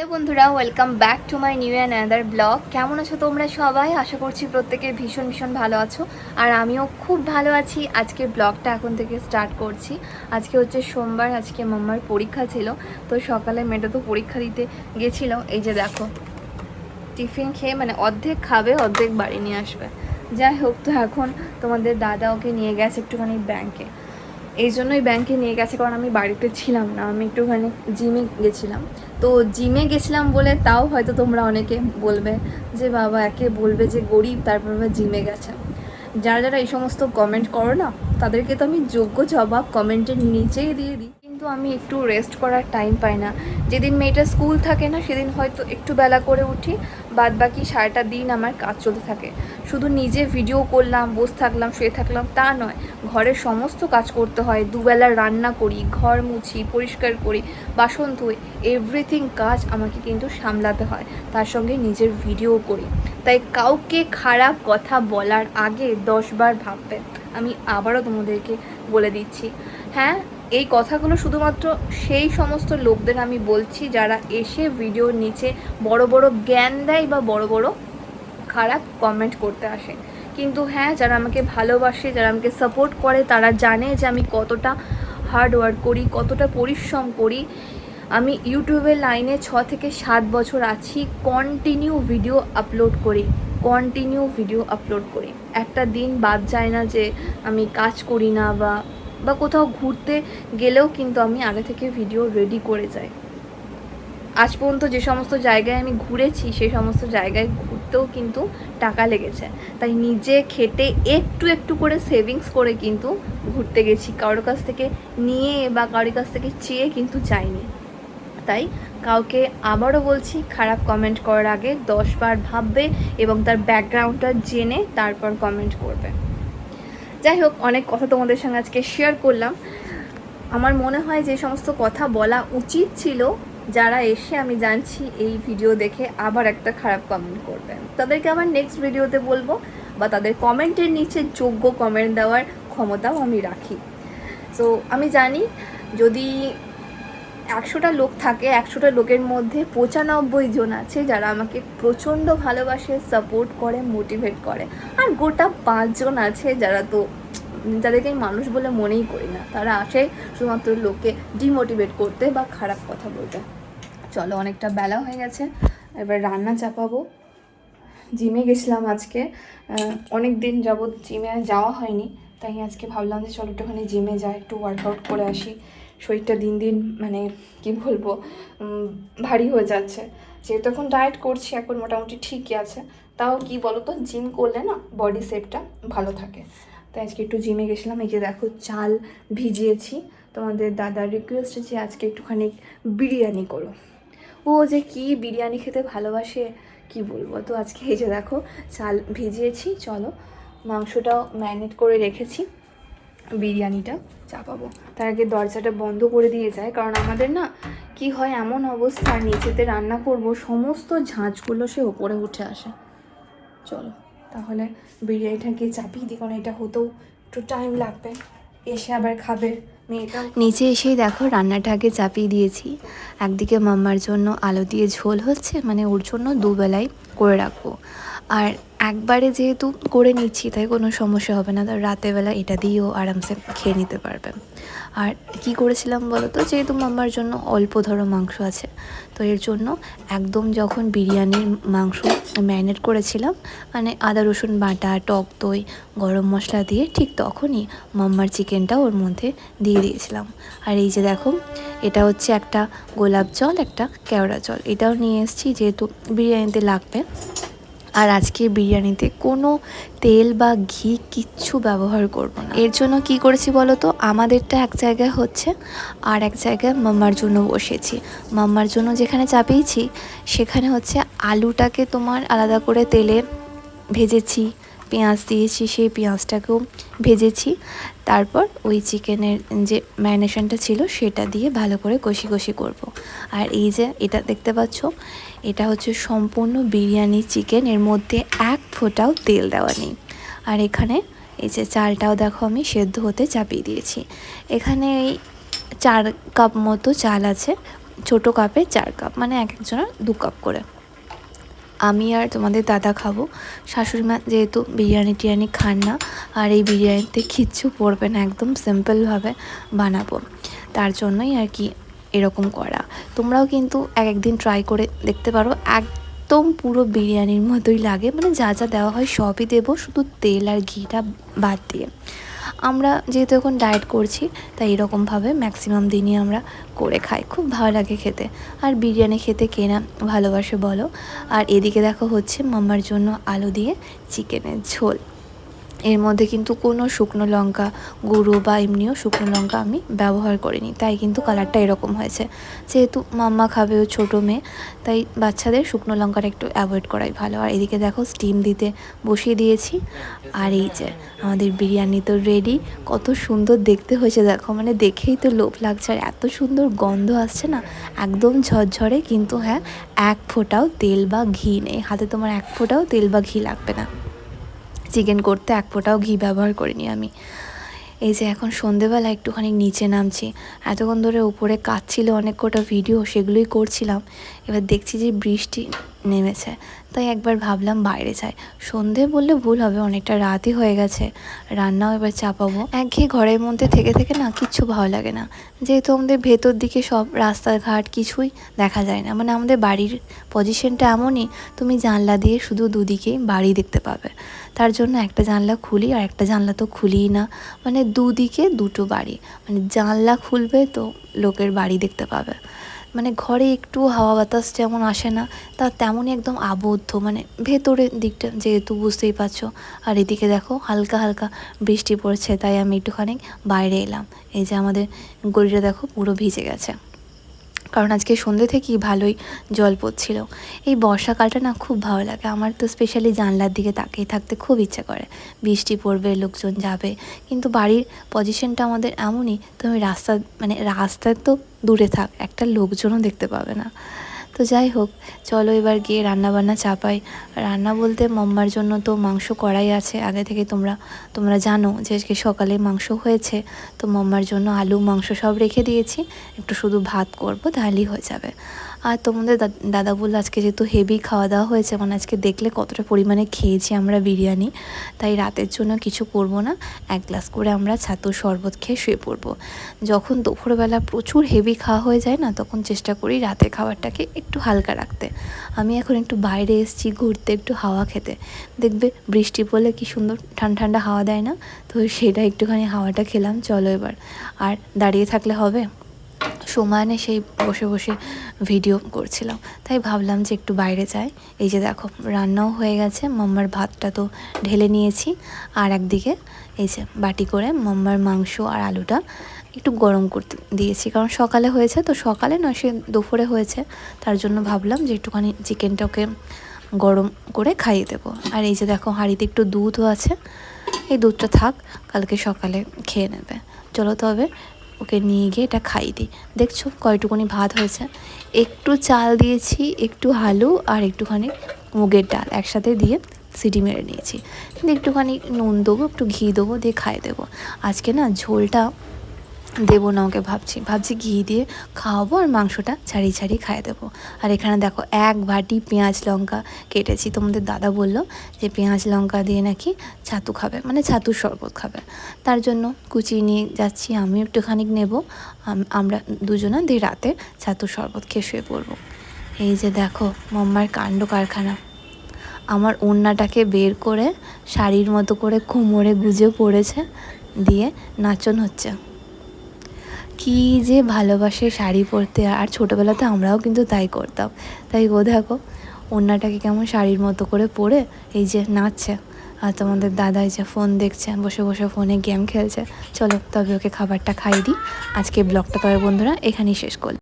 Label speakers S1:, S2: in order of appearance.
S1: Hello বন্ধুরা welcome back to my new and another blog কেমন আছো তোমরা সবাই? আশা করছি প্রত্যেকে ভীষণ ভীষণ ভালো আছো। আর আমিও খুব ভালো আছি। আজকে ব্লগটা এখন থেকে স্টার্ট করছি। আজকে হচ্ছে সোমবার, আজকে মাম্মার পরীক্ষা ছিল। তো সকালে মেয়েটা তো পরীক্ষা দিতে গেছিল। এই যে দেখো, টিফিন খেয়ে মানে অর্ধেক খাবে, অর্ধেক বাড়ি নিয়ে আসবে। যাই হোক, তো এখন তোমাদের দাদা ওকে নিয়ে গেছে একটুখানি ব্যাংকে এই জন্যই ব্যাংকে নিয়ে গেছে, কারণ আমি বাড়িতে ছিলাম না, আমি একটুখানি জিমে গেছিলাম। তো জিমে গেছিলাম বলে তাও হয়তো তোমরা অনেকে বলবে যে, বাবা একে বলবে যে গরিব, তারপর জিমে গেছে। যারা যারা এই সমস্ত কমেন্ট করো না, তাদেরকে তো আমি যোগ্য জবাব কমেন্টের নিচেই দিয়ে দিই। কিন্তু আমি একটু রেস্ট করার টাইম পাই না। যেদিন মেয়েটা স্কুল থাকে না, সেদিন হয়তো একটু বেলা করে উঠি। বাদ বাকি সারাটা দিন আমার কাজ চলতে থাকে। শুধু নিজে ভিডিও করলাম, বসে থাকলাম, শুয়ে থাকলাম, তা নয়। ঘরের সমস্ত কাজ করতে হয়। দুবেলা রান্না করি, ঘর মুছি, পরিষ্কার করি, বাসন ধুই এভরিথিং কাজ আমাকে কিন্তু সামলাতে হয়। তার সঙ্গে নিজের ভিডিও করি। তাই কাউকে খারাপ কথা বলার আগে দশবার ভাববে আমি আবারও তোমাদেরকে বলে দিচ্ছি। হ্যাঁ এই কথাগুলো শুধুমাত্র সেই সমস্ত লোকদের আমি বলছি যারা এসে ভিডিওর নিচে বড় বড় জ্ঞান দেয় বা বড় বড় খারাপ কমেন্ট করতে আসে। কিন্তু হ্যাঁ যারা আমাকে ভালোবাসে, যারা আমাকে সাপোর্ট করে, তারা জানে যে আমি কতটা হার্ড ওয়ার্ক করি, কতটা পরিশ্রম করি। আমি ইউটিউবের লাইনে ছ থেকে সাত বছর আছি কন্টিনিউ ভিডিও আপলোড করি কন্টিনিউ ভিডিও আপলোড করি। একটা দিন বাদ যায় না যে আমি কাজ করি না বা বা কোথাও ঘুরতে গেলেও কিন্তু আমি আগে থেকে ভিডিও রেডি করে যাই। আজ পর্যন্ত যে সমস্ত জায়গায় আমি ঘুরেছি সেই সমস্ত জায়গায় ঘুরতেও কিন্তু টাকা লেগেছে। তাই নিজে খেটে একটু একটু করে সেভিংস করে কিন্তু ঘুরতে গেছি। কারোর কাছ থেকে নিয়ে বা কারোর কাছ থেকে চেয়ে কিন্তু যাইনি। তাই কাউকে আবারও বলছি, খারাপ কমেন্ট করার আগে দশবার ভাববে এবং তার ব্যাকগ্রাউন্ডটা জেনে তারপর কমেন্ট করবে। যাই হোক, অনেক কথা তোমাদের সঙ্গে আজকে শেয়ার করলাম। আমার মনে হয় যে সমস্ত কথা বলা উচিত ছিল, যারা এসে আমি জানছি এই ভিডিও দেখে আবার একটা খারাপ কমেন্ট করবেন তাদেরকে আবার নেক্সট ভিডিওতে বলব, বা তাদের কমেন্টের নিচে যোগ্য কমেন্ট দেওয়ার ক্ষমতাও আমি রাখি। তো আমি জানি যদি একশোটা লোক থাকে, একশোটা লোকের মধ্যে পঁচানব্বই জন আছে যারা আমাকে প্রচণ্ড ভালোবাসে সাপোর্ট করে মোটিভেট করে। আর গোটা পাঁচজন আছে যারা তো যাদেরকে আমি মানুষ বলে মনেই করি না। তারা আসে শুধুমাত্র লোককে ডিমোটিভেট করতে বা খারাপ কথা বলতে। চলো, অনেকটা বেলা হয়ে গেছে, এবার রান্না চাপাবো। জিমে গেছিলাম আজকে। অনেক দিন যাবৎ জিমে যাওয়া হয়নি, তাই আজকে ভাবলাম যে চলো একটুখানি জিমে যাই, একটু ওয়ার্কআউট করে আসি। শরীরটা দিন দিন মানে কি বলব ভারী হয়ে যাচ্ছে। যেহেতু এখন ডায়েট করছি, এখন মোটামুটি ঠিকই আছে। তাও কি বলো তো জিম করলে না বডি শেপটা ভালো থাকে। তাই আজকে একটু জিমে গেছিলাম, এই যে দেখো চাল ভিজিয়েছি। তোমাদের দাদার রিকোয়েস্ট যে আজকে একটুখানি বিরিয়ানি করো। ও যে কি বিরিয়ানি খেতে ভালোবাসে, কি বলব? তো আজকে এই যে দেখো, চাল ভিজিয়েছি, চলো। মাংসটাও ম্যারিনেট করে রেখেছি। বিরিয়ানিটা চাপাবো। তার আগে দরজাটা বন্ধ করে দিয়ে যায়, কারণ আমাদের না কি হয় এমন অবস্থা নিচেতে রান্না করব, সমস্ত ঝাঁঝগুলো সে ওপরে উঠে আসে। চলো, তাহলে বিরিয়ানিটাকে চাপিয়ে দিই, কারণ এটা হতেও একটু টাইম লাগবে। এসে আবার খাবে
S2: নিচে এসেই দেখো, রান্নাটা আগে চাপিয়ে দিয়েছি। একদিকে মাম্মার জন্য আলু দিয়ে ঝোল হচ্ছে মানে ওর জন্য দুবেলাই করে রাখব। আর একবারে যেহেতু করে নিচ্ছি, তাই কোনো সমস্যা হবে না। তো রাতেরবেলা এটা দিয়েও আরামসে খেয়ে নিতে পারবে আর কি করেছিলাম বলো তো যেহেতু মাম্মার জন্য অল্প ধরো মাংস আছে, তো এর জন্য একদম যখন বিরিয়ানির মাংস ম্যারিনেট করেছিলাম মানে আদা, রসুন বাটা, টক দই, গরম মশলা দিয়ে ঠিক তখনই মাম্মার চিকেনটা ওর মধ্যে দিয়ে দিয়েছিলাম। আর এই যে দেখো, এটা হচ্ছে একটা গোলাপ জল, একটা কেওড়া জল। এটাও নিয়ে এসেছি, যেহেতু বিরিয়ানিতে লাগবে। আর আজকে বিরিয়ানিতে কোনো তেল বা ঘি কিচ্ছু ব্যবহার করব না। এর জন্য কি করেছি বলো তো? আমাদেরটা এক জায়গায় হচ্ছে আর এক জায়গায় মাম্মার জন্য বসেছি মাম্মার জন্য যেখানে চাপিয়েছি, সেখানে হচ্ছে আলুটাকে তোমার আলাদা করে তেলে ভেজেছি পেঁয়াজ দিয়েছি, সেই পেঁয়াজটাকেও ভেজেছি। তারপর ওই চিকেনের যে ম্যারিনেশনটা ছিল, সেটা দিয়ে ভালো করে কষি কষি করব। আর এই যে এটা দেখতে পাচ্ছ, এটা হচ্ছে সম্পূর্ণ বিরিয়ানি চিকেন, এর মধ্যে এক ফোঁটাও তেল দেওয়া নেই। আর এখানে এই যে চালটাও দেখো আমি সেদ্ধ হতে চাপিয়ে দিয়েছি। এখানে এই চার কাপ মতো চাল আছে,
S1: ছোট কাপে চার কাপ মানে এক একজনের দু কাপ করে। আমি আর তোমাদের দাদা খাব। শাশুড়ি মা যেহেতু বিরিয়ানি টিরিয়ানি খান না, আর এই বিরিয়ানিতে কিচ্ছু পড়বে না, একদম সিম্পলভাবে বানাবো। তার জন্যই আর কি এরকম করা। তোমরাও কিন্তু এক একদিন ট্রাই করে দেখতে পারো, একদম পুরো বিরিয়ানির মতোই লাগে। মানে যা যা দেওয়া হয় সবই দেবো, শুধু তেল আর ঘিটা বাদ দিয়ে। আমরা যেহেতু এখন ডায়েট করছি, তাই এরকমভাবে ম্যাক্সিমাম দিনই আমরা করে খাই। খুব ভালো লাগে খেতে। আর বিরিয়ানি খেতে কেনা ভালোবাসে বলো। আর এদিকে দেখো হচ্ছে মাম্মার জন্য আলু দিয়ে চিকেনের ঝোল। এর মধ্যে কিন্তু কোনো শুকনো লঙ্কা গুঁড়ো বা এমনিও শুকনো লঙ্কা আমি ব্যবহার করিনি, তাই কিন্তু কালারটা এরকম হয়েছে। যেহেতু মাম্মা খাবে ও ছোটো মেয়ে, তাই বাচ্চাদের শুকনো লঙ্কাটা একটু অ্যাভয়েড করাই ভালো। আর এদিকে দেখো স্টিম দিতে বসিয়ে দিয়েছি। আর এই যে আমাদের বিরিয়ানি তো রেডি কত সুন্দর দেখতে হয়েছে দেখো। মানে দেখেই তো লোভ লাগছে। আর এত সুন্দর গন্ধ আসছে না, একদম ঝরঝরে কিন্তু হ্যাঁ এক ফোঁটাও তেল বা ঘি নেই। হাতে তোমার এক ফোঁটাও তেল বা ঘি লাগবে না। চিকেন করতে এক ফোঁটাও ঘি ব্যবহার করিনি আমি। এই যে এখন সন্ধেবেলা একটুখানি নিচে নামছি। এতক্ষণ ধরে উপরে কাজ ছিল অনেক কটা ভিডিও সেগুলোই করছিলাম। এবার দেখছি যে বৃষ্টি নেমেছে। তাই একবার ভাবলাম বাইরে যাই। সন্ধে বললে ভুল হবে, অনেকটা রাতই হয়ে গেছে। রান্নাও এবার চাপাবো। একঘেয়ে ঘরের মধ্যে থেকে থেকে না কিচ্ছু ভালো লাগে না। যেহেতু আমাদের ভেতর দিকে সব রাস্তাঘাট কিছুই দেখা যায় না। মানে আমাদের বাড়ির পজিশনটা এমনই, তুমি জানলা দিয়ে শুধু দুদিকেই বাড়ি দেখতে পাবে। তার জন্য একটা জানলা খুলি আর একটা জানলা তো খুলিই না। মানে দুদিকে দুটো বাড়ি। মানে জানলা খুলবে তো লোকের বাড়ি দেখতে পাবে। মানে ঘরে একটু হাওয়া বাতাস যেমন আসে না, তা তেমনই একদম আবদ্ধ। মানে ভেতরের দিকটা যেহেতু বুঝতেই পারছ। আর এদিকে দেখো হালকা হালকা বৃষ্টি পড়ছে, তাই আমি একটুখানি বাইরে এলাম। এই যে আমাদের গড়িটা দেখো পুরো ভিজে গেছে। কারণ আজকে সন্ধ্যে থেকেই ভালোই জল পড়ছিল। এই বর্ষাকালটা না খুব ভালো লাগে। আমার তো স্পেশালি জানলার দিকে তাকিয়ে থাকতে খুব ইচ্ছা করে। বৃষ্টি পড়বে, লোকজন যাবে। কিন্তু বাড়ির পজিশনটা আমাদের এমনই, তুমি রাস্তা মানে রাস্তায় তো দূরে থাক, একটা লোকজনও দেখতে পাবে না। তো যাই হোক, চলো এবার গিয়ে রান্না বান্না চাপাই। রান্না বলতে মাম্মার জন্য তো মাংস করাই আছে। আগে থেকে তোমরা তোমরা জানো যে আজকে সকালে মাংস হয়েছে। তো মাম্মার জন্য আলু, মাংস সব রেখে দিয়েছি। একটু শুধু ভাত করব, তাহলেই হয়ে যাবে। আর তোমাদের দাদা বলল আজকে যেহেতু হেভি খাওয়া দাওয়া হয়েছে মানে আজকে দেখলে কতটা পরিমাণে খেয়েছি আমরা বিরিয়ানি। তাই রাতের জন্য কিছু করব না, এক গ্লাস করে আমরা ছাতুর শরবত খেয়ে শুয়ে পড়ব। যখন দুপুরবেলা প্রচুর হেভি খাওয়া হয়ে যায় না, তখন চেষ্টা করি রাতে খাবারটাকে একটু হালকা রাখতে। আমি এখন একটু বাইরে এসেছি ঘুরতে, একটু হাওয়া খেতে। দেখবে বৃষ্টি পড়লে কি সুন্দর ঠান্ডা ঠান্ডা হাওয়া দেয় না? তো সেটা একটুখানি হাওয়াটা খেলাম, চলো এবার। আর দাঁড়িয়ে থাকলে হবে? সমানে সেই বসে বসে ভিডিও করছিলাম। তাই ভাবলাম যে একটু বাইরে যাই। এই যে দেখো, রান্নাও হয়ে গেছে। মাম্মার ভাতটা তো ঢেলে নিয়েছি। আর একদিকে এই যে বাটি করে মাম্মার মাংস আর আলুটা একটু গরম করতে দিয়েছি। কারণ সকালে হয়েছে তো সকালে না, সে দুপুরে হয়েছে। তার জন্য ভাবলাম যে একটুখানি চিকেনটাকে গরম করে খাইয়ে দেবো। আর এই যে দেখো, হাঁড়িতে একটু দুধও আছে। এই দুধটা থাক, কালকে সকালে খেয়ে নেবে। চলো তবে ওকে নিয়ে গিয়ে এটা খাইয়ে দিই। দেখছ কয়টুকুনি ভাত হয়েছে? একটু চাল দিয়েছি, একটু হালু আর একটুখানি মুগের ডাল একসাথে দিয়ে সিটি মেরে নিয়েছি। কিন্তু একটুখানি নুন দেবো, একটু ঘি দেবো, দিয়ে খাইয়ে দেবো। আজকে না ঝোলটা দেবো না ওকে ভাবছি। ভাবছি ঘি দিয়ে খাওয়াবো আর মাংসটা ছাড়িয়ে ছাড়িয়ে খাইয়ে দেবো। আর এখানে দেখো এক বাটি পেঁয়াজ লঙ্কা কেটেছি। তোমাদের দাদা বলল যে পেঁয়াজ লঙ্কা দিয়ে নাকি ছাতু খাবে মানে ছাতুর শরবত খাবে। তার জন্য কুচিয়ে নিয়ে যাচ্ছি, আমি একটুখানি নেব। আমরা দুজনা দিয়ে রাতে ছাতুর শরবত খেয়ে শুয়ে পড়ব। এই যে দেখো মাম্মার কাণ্ড কারখানা। আমার ওড়নাটাকে বের করে শাড়ির মতো করে কোমরে গুজে পড়েছে, দিয়ে নাচন হচ্ছে। কি যে ভালোবাসে শাড়ি পরতে, আর ছোটোবেলাতে আমরাও কিন্তু তাই করতাম। তাই ও দেখো অন্যটাকে কেমন শাড়ির মতো করে পরে এই যে নাচছে, আর তোমাদের দাদা যে ফোন দেখছে, বসে বসে ফোনে গেম খেলছে। চলো, তবে ওকে খাবারটা খাই দিই। আজকে ব্লগটা তবে বন্ধুরা, এখানেই শেষ করলাম।